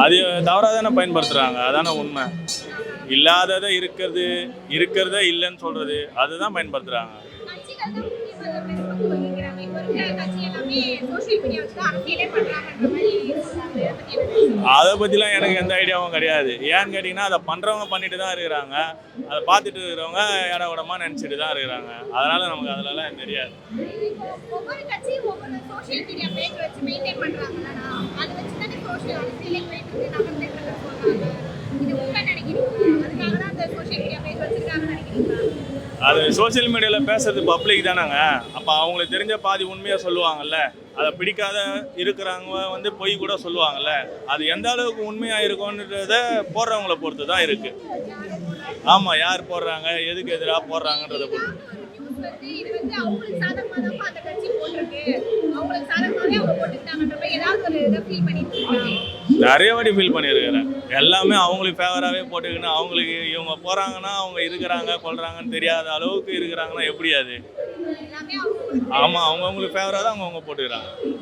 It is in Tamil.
அது தவறாக தானே பயன்படுத்துகிறாங்க அதானே உண்மை. இல்லாததை இருக்கிறது இருக்கிறத இல்லைன்னு சொல்கிறது அதுதான் பயன்படுத்துகிறாங்க கட்சிகள் தான் அதை பற்றிலாம் எனக்கு எந்த ஐடியாவும் கிடையாது. ஏன்னு கேட்டிங்கன்னா அதை பண்ணுறவங்க பண்ணிட்டு தான் இருக்கிறாங்க. அதை பார்த்துட்டு இருக்கிறவங்க இட உடமா நினச்சிட்டு தான் இருக்கிறாங்க. அதனால் நமக்கு அதிலலாம் தெரியாது. ஒவ்வொரு அது சோஷியல் மீடியாவில் பேசுறது பப்ளிக் தானாங்க. அப்போ அவங்களுக்கு தெரிஞ்ச பாதி உண்மையாக சொல்லுவாங்கல்ல. அதை பிடிக்காத இருக்கிறவங்க வந்து பொய் கூட சொல்லுவாங்கல்ல. அது எந்த அளவுக்கு உண்மையாக இருக்கும்ன்றத போடுறவங்கள பொறுத்து தான் இருக்குது ஆமாம் யார் போடுறாங்க எதுக்கு எதிராக போடுறாங்கன்றத பொறுத்து. அவங்களுக்கு அவங்க போட்டுக்கிட்டாங்கன்ற ஏதாவது ஒரு இதை ஃபீல் பண்ணிட்டு இருக்காங்க. நிறைய வாட்டி ஃபீல் பண்ணியிருக்கிறேன். எல்லாமே அவங்களுக்கு ஃபேவராகவே போட்டுக்கின்னு அவங்களுக்கு இவங்க போகிறாங்கன்னா அவங்க இருக்கிறாங்க கொள்றாங்கன்னு தெரியாத அளவுக்கு இருக்கிறாங்கன்னா எப்படி அது? ஆமாம் அவங்கவுங்களுக்கு ஃபேவராக தான் அவங்கவுங்க போட்டுக்கிறாங்க.